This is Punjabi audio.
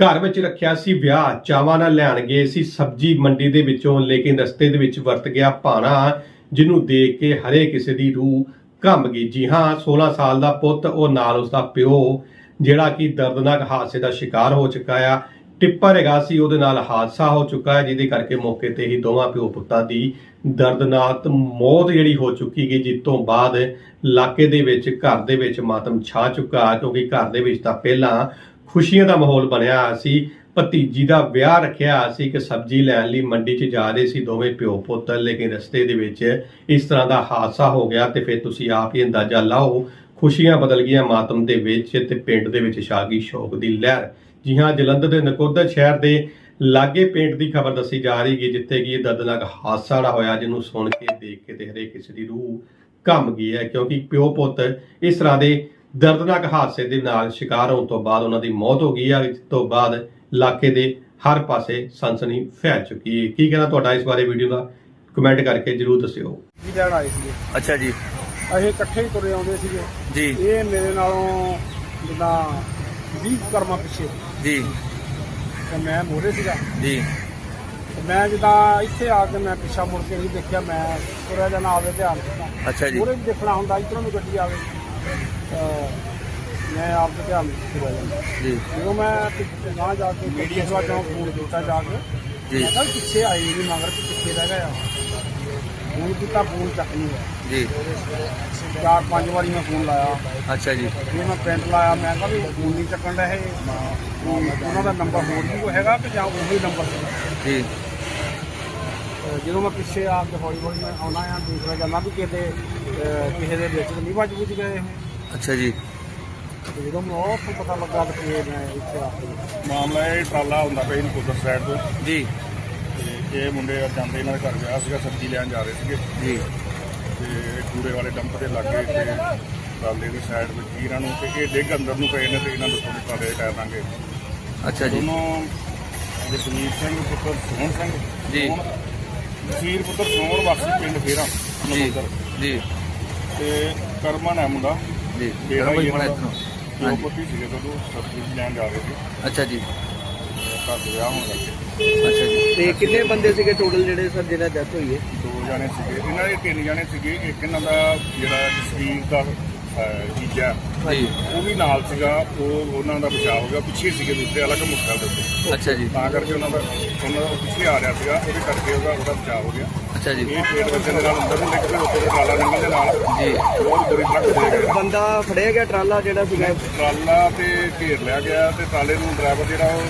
ਘਰ ਵਿੱਚ ਰੱਖਿਆ ਸੀ ਵਿਆਹ, ਚਾਵਾਂ ਨਾਲ ਲੈਣ ਗਏ ਸੀ, ਸਬਜ਼ੀ ਮੰਡੀ ਦੇ ਵਿੱਚੋਂ ਲੇਕਿਨ ਰਸਤੇ ਦੇ ਵਿੱਚ ਵਰਤ ਗਿਆ ਭਾਣਾ, ਜਿਹਨੂੰ ਦੇਖ ਕੇ ਹਰੇ ਕਿਸੇ ਦੀ ਰੂਹ ਕੰਬ ਗਈ। ਜੀ ਹਾਂ 16 ਸਾਲ ਦਾ ਪੁੱਤ, ਉਹ ਨਾਲ ਉਸਦਾ ਪਿਓ, ਜਿਹੜਾ ਕਿ ਦਰਦਨਾਕ ਹਾਦਸੇ ਦਾ ਸ਼ਿਕਾਰ ਹੋ ਚੁੱਕਾ ਆ। ਟਿੱਪਰ ਹੈਗਾ ਸੀ, ਉਹਦੇ ਨਾਲ ਹਾਦਸਾ ਹੋ ਚੁੱਕਾ ਹੈ, ਜਿਹਦੇ ਕਰਕੇ ਮੌਕੇ ਤੇ ਹੀ ਦੋਵਾਂ ਪਿਓ ਪੁੱਤਾਂ ਦੀ ਦਰਦਨਾਕ ਮੌਤ ਜਿਹੜੀ ਹੋ ਚੁੱਕੀ ਗਈ, ਜਿਸ ਤੋਂ ਬਾਅਦ ਇਲਾਕੇ ਦੇ ਵਿੱਚ, ਘਰ ਦੇ ਵਿੱਚ ਮਾਤਮ ਛਾ ਚੁੱਕਾ, ਕਿਉਂਕਿ ਘਰ ਦੇ ਵਿੱਚ ਤਾਂ ਪਹਿਲਾਂ ਖੁਸ਼ੀਆਂ ਦਾ ਮਾਹੌਲ ਬਣਿਆ ਹੋਇਆ ਸੀ, ਭਤੀਜੀ ਦਾ ਵਿਆਹ ਰੱਖਿਆ ਸੀ ਕਿ ਸਬਜ਼ੀ ਲੈਣ ਲਈ ਮੰਡੀ 'ਚ ਜਾ ਰਹੇ ਸੀ ਦੋਵੇਂ ਪਿਓ ਪੁੱਤ, ਲੇਕਿਨ ਰਸਤੇ ਦੇ ਵਿੱਚ ਇਸ ਤਰ੍ਹਾਂ ਦਾ ਹਾਦਸਾ ਹੋ ਗਿਆ ਤੇ ਫਿਰ ਤੁਸੀਂ ਆਪ ਹੀ ਅੰਦਾਜ਼ਾ ਲਾਓ, ਖੁਸ਼ੀਆਂ ਬਦਲ ਗਈਆਂ ਮਾਤਮ ਦੇ ਵਿੱਚ ਤੇ ਪਿੰਡ ਦੇ ਵਿੱਚ ਛਾ ਗਈ ਸ਼ੋਕ ਦੀ ਲਹਿਰ। ਜੀ ਹਾਂ, ਜਲੰਧਰ ਦੇ ਨਕੋਦਰ ਸ਼ਹਿਰ ਦੇ ਲਾਗੇ ਪਿੰਡ ਦੀ ਖਬਰ ਦੱਸੀ ਜਾ ਰਹੀ ਹੈ ਜਿੱਥੇ ਕਿ ਇਹ ਦਰਦਨਾਕ ਹਾਦਸਾ ਜਿਹੜਾ ਹੋਇਆ, ਜਿਹਨੂੰ ਸੁਣ ਕੇ, ਦੇਖ ਕੇ ਤੇ ਹਰੇਕ ਕਿਸੇ ਦੀ ਰੂਹ ਕੰਬ ਗਈ ਹੈ, ਕਿਉਂਕਿ ਪਿਓ ਪੁੱਤ ਇਸ ਤਰ੍ਹਾਂ ਦੇ ਦਰਦਨਾਕ ਹਾਦਸੇ ਦੇ ਨਾਲ ਸ਼ਿਕਾਰ ਹੋਣ ਤੋਂ ਬਾਅਦ ਉਹਨਾਂ ਦੀ ਮੌਤ ਹੋ ਗਈ ਹੈ। ਇਸ ਤੋਂ ਬਾਅਦ ਇਲਾਕੇ ਦੇ ਹਰ ਪਾਸੇ ਸਨਸਨੀ ਫੈਲ ਚੁੱਕੀ ਹੈ। ਕੀ ਕਹਿਣਾ ਤੁਹਾਡਾ ਇਸ ਬਾਰੇ ਵੀਡੀਓ ਦਾ? ਕਮੈਂਟ ਕਰਕੇ ਜਰੂਰ ਦੱਸਿਓ। ਜੀ ਲੈਣ ਆਏ ਸੀਗੇ। ਅੱਛਾ ਜੀ। ਅਸੀਂ ਇਕੱਠੇ ਹੀ ਤੁਰੇ ਆਉਂਦੇ ਸੀਗੇ। ਜੀ। ਇਹ ਮੇਰੇ ਨਾਲੋਂ ਜਿੱਦਾਂ 20 ਕਰਮਾਂ ਪਿੱਛੇ। ਜੀ। ਤੇ ਮੈਂ ਮੋਰੇ ਸੀਗਾ। ਜੀ। ਤੇ ਮੈਂ ਜਿੱਦਾਂ ਇੱਥੇ ਆ ਕੇ ਮੈਂ ਪਿੱਛਾ ਮੁੜ ਕੇ ਨਹੀਂ ਦੇਖਿਆ ਮੈਂ ਤੁਰਿਆ ਜਾਣਾ ਆਵੇ ਧਿਆਨ ਦਿੱਤਾ। ਅੱਛਾ ਜੀ। ਮੋਰੇ ਵੀ ਦੇਖਣਾ ਹੁੰਦਾ ਇਧਰੋਂ ਵੀ ਗੱਡੀ ਆਵੇ। ਮੈਂ ਆਪ ਦੇ ਧਿਆਨ ਵਿੱਚ ਜਾਂਦਾ ਜੀ। ਜਦੋਂ ਮੈਂ ਪਿੱਛੇ ਗਾਂ ਜਾ ਕੇ ਮੀਡੀਆ ਸਵਾ ਚੋਂ ਫੋਨ ਕੀਤਾ ਜਾ ਕੇ ਜੀ। ਮੈਂ ਕਿਹਾ ਵੀ ਪਿੱਛੇ ਆਈ ਨਹੀਂ ਮਗਰ ਪਿੱਛੇ ਰਹਿ ਗਿਆ ਫੋਨ ਕੀਤਾ ਫੋਨ ਚੱਕ ਨਹੀਂ ਹੋਇਆ ਜੀ। ਚਾਰ ਪੰਜ ਵਾਰੀ ਮੈਂ ਫੋਨ ਲਾਇਆ। ਅੱਛਾ ਜੀ। ਜੇ ਮੈਂ ਪਿੰਡ ਲਾਇਆ ਮੈਂ ਕਿਹਾ ਵੀ ਫੋਨ ਨਹੀਂ ਚੱਕਣ ਰਹੇ ਉਹਨਾਂ ਦਾ ਨੰਬਰ ਹੋਰ ਵੀ ਕੋਈ ਹੈਗਾ ਕਿ ਜਾਂ ਉਹੀ ਨੰਬਰ ਜੀ। ਜਦੋਂ ਮੈਂ ਪਿੱਛੇ ਆ ਕੇ ਹੌਲੀ ਹੌਲੀ ਮੈਂ ਆਉਣਾ ਆ ਦੂਸਰਾ ਜਾਂਦਾ ਵੀ ਕਿਤੇ ਕਿਸੇ ਦੇ ਵਿੱਚ ਨਹੀਂ ਵੱਜ ਬੁੱਝ ਗਏ ਇਹ। ਅੱਛਾ ਜੀ। ਤੇ ਜਦੋਂ ਮੈਨੂੰ ਉਹ ਤੋਂ ਪਤਾ ਲੱਗਾ ਕਿ ਇਹ ਮੈਂ ਇੱਥੇ ਆ ਕੇ ਮਾਮਲਾ ਇਹ ਟਰਾਲਾ ਹੁੰਦਾ ਪਿਆ ਨਕੋਦਰ ਸਾਈਡ ਤੋਂ। ਜੀ। ਤੇ ਇਹ ਮੁੰਡੇ ਜਾਂਦੇ ਇਹਨਾਂ ਦੇ ਘਰ ਵਿਆਹ ਸੀਗਾ ਸਬਜ਼ੀ ਲੈਣ ਜਾ ਰਹੇ ਸੀਗੇ। ਜੀ। ਤੇ ਕੂੜੇ ਵਾਲੇ ਡੰਪ ਦੇ ਲਾਗੇ ਤੇ ਟਰਾਲੇ ਦੀ ਸਾਈਡ ਵਿੱਚ ਹੀ ਇਹਨਾਂ ਨੂੰ ਤੇ ਇਹ ਡਿੱਗ ਅੰਦਰ ਨੂੰ ਪਏ ਨੇ ਤੇ ਇਹਨਾਂ ਨੂੰ ਥੋੜੀ ਟਰਾਲੇ ਟਾਇਰ ਲਾਂਗੇ ਅੱਛਾ ਜੀ। ਦੋਨੋਂ ਜਸਵੀਰ ਸਿੰਘ ਪੁੱਤਰ ਸੋਹਣ ਸਿੰਘ ਜੀ। ਸੋਹਣ, ਜਸਵੀਰ ਪੁੱਤਰ ਸੋਹਣ ਵਾਸੀ ਪਿੰਡ ਫੇਰਾ ਜੀ। ਨਕੋਦਰ। ਜੀ। ਤੇ ਕਰਮਨ ਹੈ ਮੁੰਡਾ। ਜੀ ਕਰੋ ਇਤਨੋ ਦਾ। ਦੋ ਹਾਂਜੀ। ਪੁੱਤੀ ਸੀਗੇ ਜਦੋਂ ਸਬਜ਼ੀ ਲੈਣ ਜਾ ਰਹੇ ਸੀ। ਅੱਛਾ ਜੀ। ਤੇ ਘਰ ਦੇ ਵਿਆਹ ਹੋਣ ਲੱਗੇ। ਅੱਛਾ ਜੀ। ਤੇ ਕਿੰਨੇ ਬੰਦੇ ਸੀਗੇ ਟੋਟਲ ਜਿਹੜੇ ਸਰ ਜਿਹਨਾਂ ਡੈਥ ਹੋਈ ਹੈ? ਦੋ ਜਾਣੇ ਸੀਗੇ। ਇਹਨਾਂ ਦੇ ਤਿੰਨ ਜਾਣੇ ਸੀਗੇ। ਇੱਕ ਇਹਨਾਂ ਦਾ ਜਿਹੜਾ ਜਸਵੀਰ ਦਾ ਜੀਜਾ। ਜੀ ਉਹ ਵੀ ਨਾਲ ਸੀਗਾ ਉਹ ਉਹਨਾਂ ਦਾ ਬਚਾਅ ਹੋ ਗਿਆ ਪਿੱਛੇ ਸੀਗੇ ਦੂਸਰੇ ਅਲੱਗ ਮੁੱਖਾਂ ਦੇ ਉੱਤੇ। ਅੱਛਾ ਜੀ। ਤਾਂ ਕਰਕੇ ਉਹਨਾਂ ਦਾ ਉਹਨਾਂ ਦਾ ਪਿੱਛੇ ਆ ਰਿਹਾ ਸੀਗਾ ਉਹਦੇ ਕਰਕੇ ਉਹਦਾ ਉਹਦਾ ਬਚਾਅ ਹੋ ਗਿਆ। ਅੱਛਾ ਜੀ। ਇਹ ਪੇਟ ਵੱਜਣ ਦੇ ਨਾਲ ਅੰਦਰ ਨੂੰ ਨਿਕਲ ਉੱਤੇ ਦੇ ਕਾਲਾ ਨੰਗਲ ਦੇ ਨਾਲ। ਜੀ। ਬਹੁਤ ਬੁਰੀ ਲੱਗ ਦੇ ਗਏ ਬੰਦਾ ਫੜਿਆ ਗਿਆ ਟਰਾਲਾ ਜਿਹੜਾ ਸੀਗਾ? ਟਰਾਲਾ ਤੇ ਘੇਰ ਲਿਆ ਗਿਆ ਤੇ ਟਰਾਲੇ ਨੂੰ ਡਰਾਈਵਰ ਜਿਹੜਾ ਉਹ